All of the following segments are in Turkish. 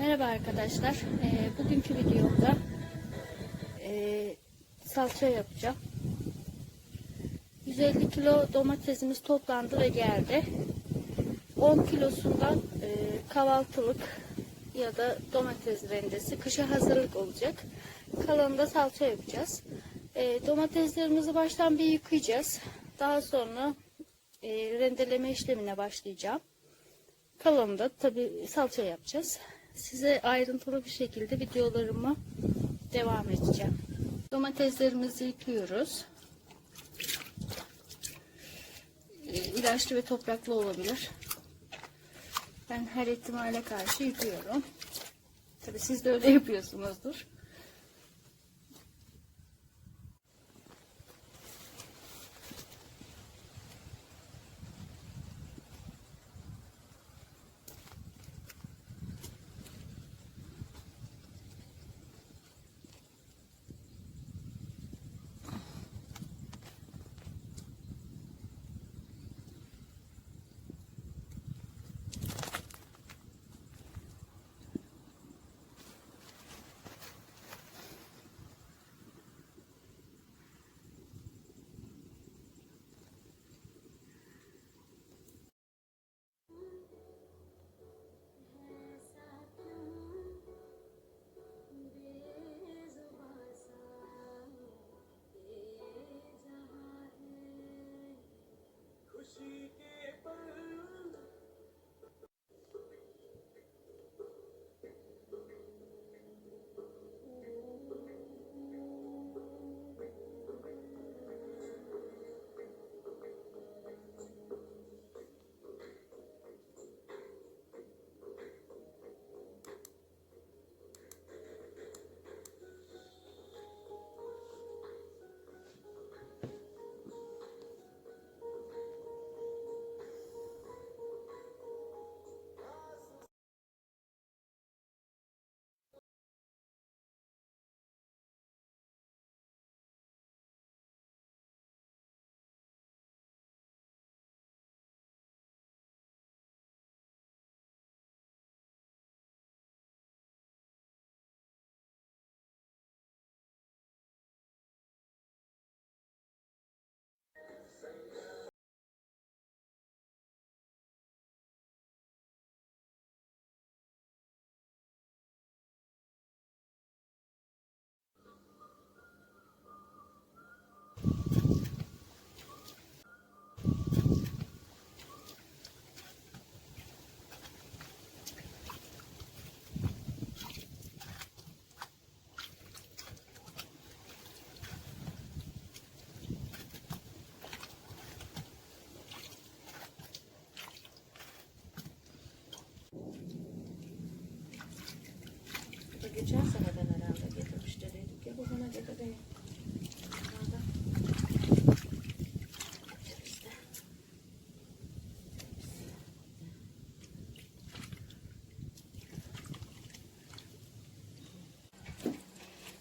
Merhaba arkadaşlar. Ee, bugünkü videomda e, salça yapacağım. 150 kilo domatesimiz toplandı ve geldi. 10 kilosundan e, kahvaltılık ya da domates rendesi kışa hazırlık olacak. Kalanını da salça yapacağız. E, domateslerimizi baştan bir yıkayacağız. Daha sonra e, rendeleme işlemine başlayacağım. Kalanını da tabi salça yapacağız. Size ayrıntılı bir şekilde videolarıma devam edeceğim. Domateslerimizi yıkıyoruz. Ee, İlaçlı ve topraklı olabilir. Ben her ihtimale karşı yıkıyorum. Tabi siz de öyle yapıyorsunuzdur.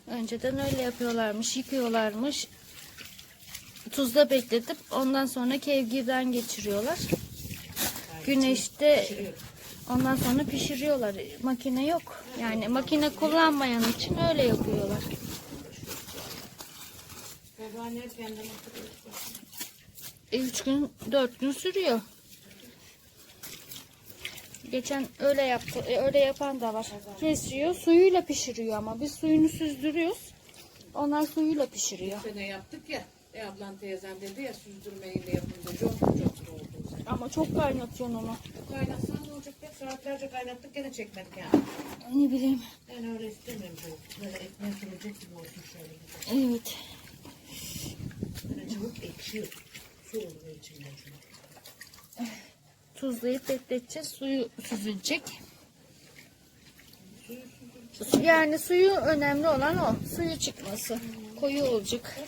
Önceden öyle yapıyorlarmış, yıkıyorlarmış. Tuzda bekletip ondan sonra kevgirden geçiriyorlar. Güneşte ondan sonra pişiriyorlar. Makine yok. Yani makine kullanmayan için öyle yapıyorlar. E, üç gün, dört gün sürüyor. Geçen öyle yaptı, e, öyle yapan da var. Kesiyor, suyuyla pişiriyor ama biz suyunu süzdürüyoruz. Onlar suyuyla pişiriyor. sene yaptık ya. E ablan teyzem dedi ya süzdürmeyle yapınca çok çok oldu. Ama çok kaynatıyorsun onu. Kaynatsan ne olacak ya? Saatlerce kaynattık gene çekmedik yani. Ne bileyim. Ben öyle istemiyorum. Böyle ekmeğe sürecek gibi olsun şöyle. Evet. Böyle çabuk ekşiyor. Su oluyor içinden çünkü. Tuzlayıp bekleteceğiz. Suyu süzülecek. Yani suyu önemli olan o. Suyu çıkması. Koyu olacak.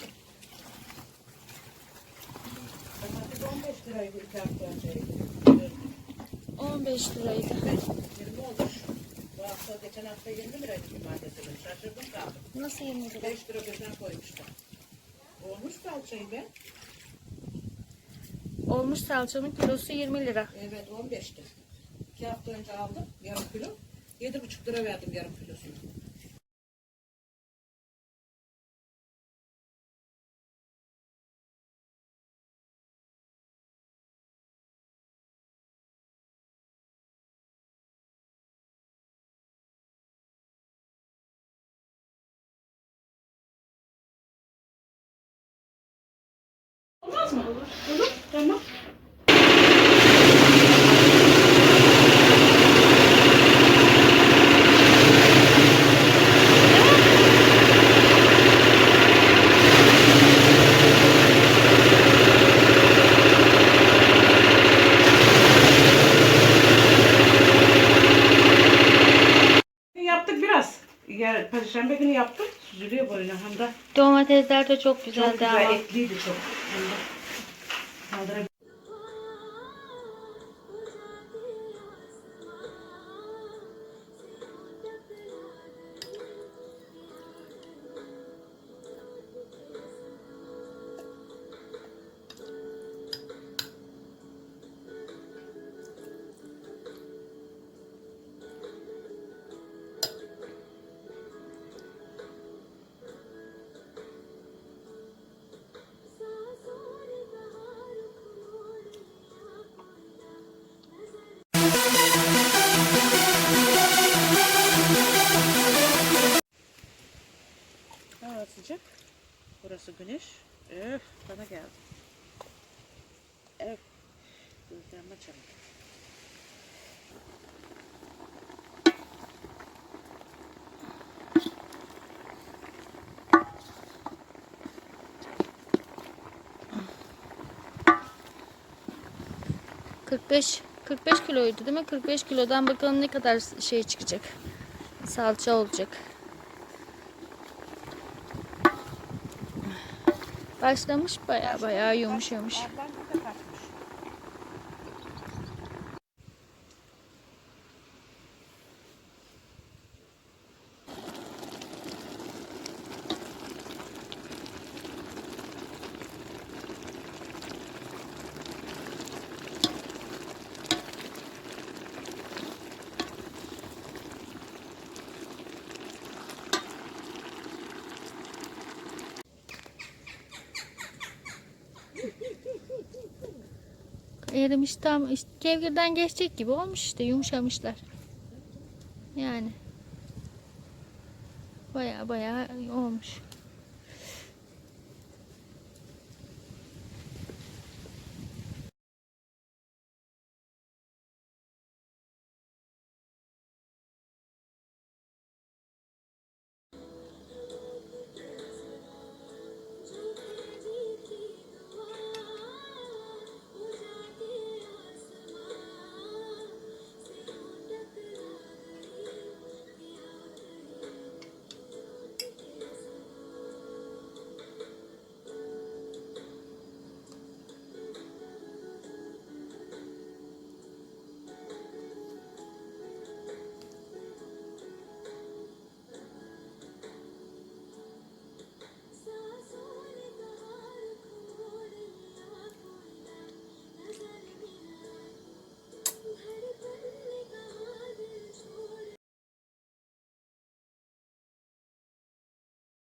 Domates 15 liraydı iki hafta önce. 15 liraydı. 20 olmuş. Bu hafta geçen hafta 20 liraydı. Şaşırdım kaldım. Nasıl 20 lira? 5 lira birden koymuşlar. Olmuş salçayı be. Olmuş salçanın kilosu 20 lira. Evet 15'ti. 2 hafta önce aldım yarım kilo. Yedi buçuk lira verdim yarım kilosunu. Mı? Olur. Olur. Tamam. Yaptık biraz. Ya, Perşembe günü yaptık. Süzülüyor böyle hem de. Domatesler de çok güzeldi Çok güzel, ama. etliydi çok. Hem de. Madre Hava sıcak. Burası güneş. Öf bana geldi. Öf. Gözlerimi açalım. Cık, 45 45 kiloydu değil mi? 45 kilodan bakalım ne kadar şey çıkacak. Salça olacak. Başlamış baya baya yumuşamış. Erimiş tam işte kevgirden geçecek gibi olmuş işte yumuşamışlar. Yani baya baya olmuş.